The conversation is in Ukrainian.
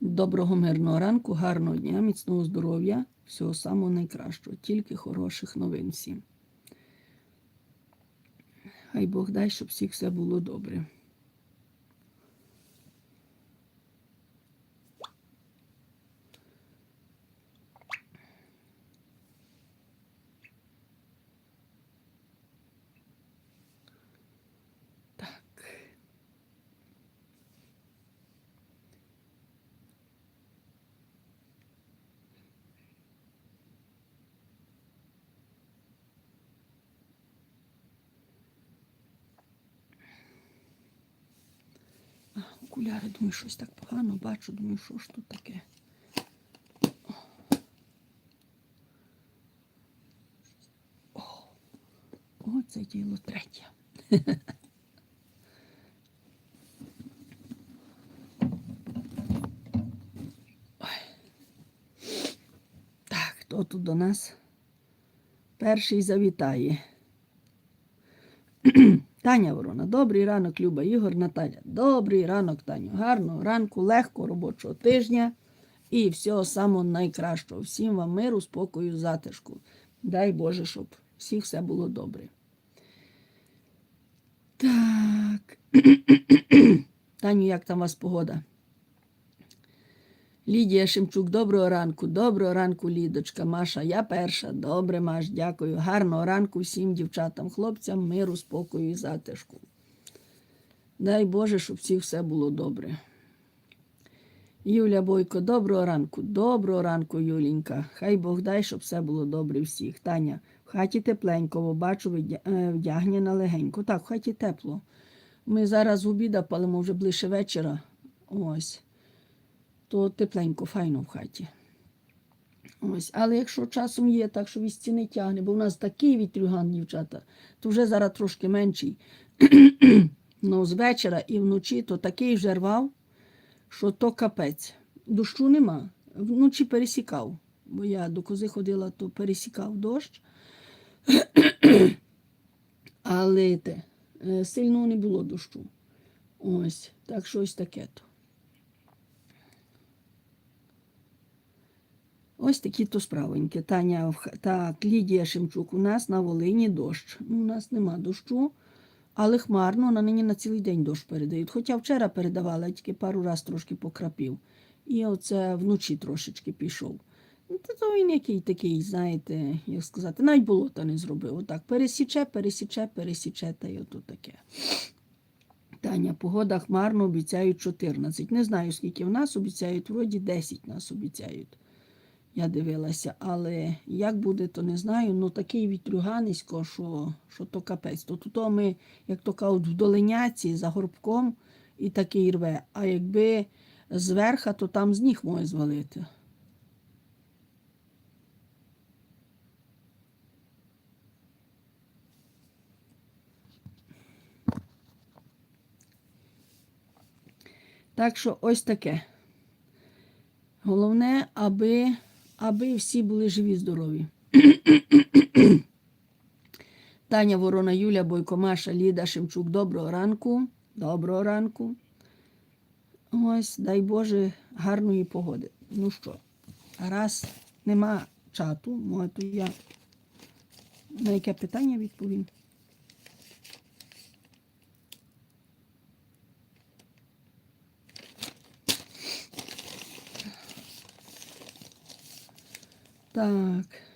Доброго мирного ранку, гарного дня, міцного здоров'я, всього самого найкращого, тільки хороших новин всім. Хай Бог дай, щоб всіх все було добре. Так. А, Окуляри, думаю, щось так погано бачу, думаю, що ж тут таке. О, о це діло третє. Так, хто тут до нас? Перший завітає. Таня Ворона, добрий ранок, Люба Ігор, Наталя. Добрий ранок, Таню. Гарного ранку, легко робочого тижня і всього самого найкращого. Всім вам миру, спокою, затишку. Дай Боже, щоб всіх все було добре. Так. Таню, як там у вас погода? Лідія Шемчук, доброго ранку, доброго ранку, Лідочка, Маша, я перша. Добре, Маш, дякую. Гарного ранку всім дівчатам, хлопцям, миру, спокою і затишку. Дай Боже, щоб всіх все було добре. Юля Бойко, доброго ранку, доброго ранку, Юлінька. Хай Бог дай, щоб все було добре всіх. Таня, в хаті тепленько, бо бачу, е, вдягнена легенько. Так, в хаті тепло. Ми зараз обіда палимо вже ближче вечора. Ось то тепленько, файно в хаті. Ось. Але якщо часом є так, що від стіни тягне, бо в нас такий вітрюган, дівчата, то вже зараз трошки менший. ну, з вечора і вночі то такий вже рвав, що то капець. Дощу нема. Вночі пересікав, бо я до кози ходила, то пересікав дощ. Але те, е, сильного не було дощу. Ось, так що ось таке то. Ось такі то справоньки. Таня, так, Лідія Шемчук, у нас на Волині дощ. У нас нема дощу, але хмарно, на нині на цілий день дощ передають. Хоча вчора передавали, тільки пару раз трошки покрапів. І оце вночі трошечки пішов. Ну, Та то він який такий, знаєте, як сказати, навіть болота не зробив. Отак пересіче, пересіче, пересіче, та й ото таке. Таня, погода хмарно, обіцяють 14. Не знаю, скільки в нас обіцяють, вроді 10 нас обіцяють. Я дивилася, але як буде, то не знаю. Ну такий вітрюганисько, що, що то капець. То тут ми, як то кажуть, в долиняці за горбком і такий рве. А якби зверха, то там з ніг може звалити. Так що ось таке. Головне, аби, аби всі були живі, здорові. Таня Ворона, Юля Бойко, Маша, Ліда Шемчук, доброго ранку. Доброго ранку. Ось, дай Боже, гарної погоди. Ну що, раз нема чату, то я на яке питання відповім. Так.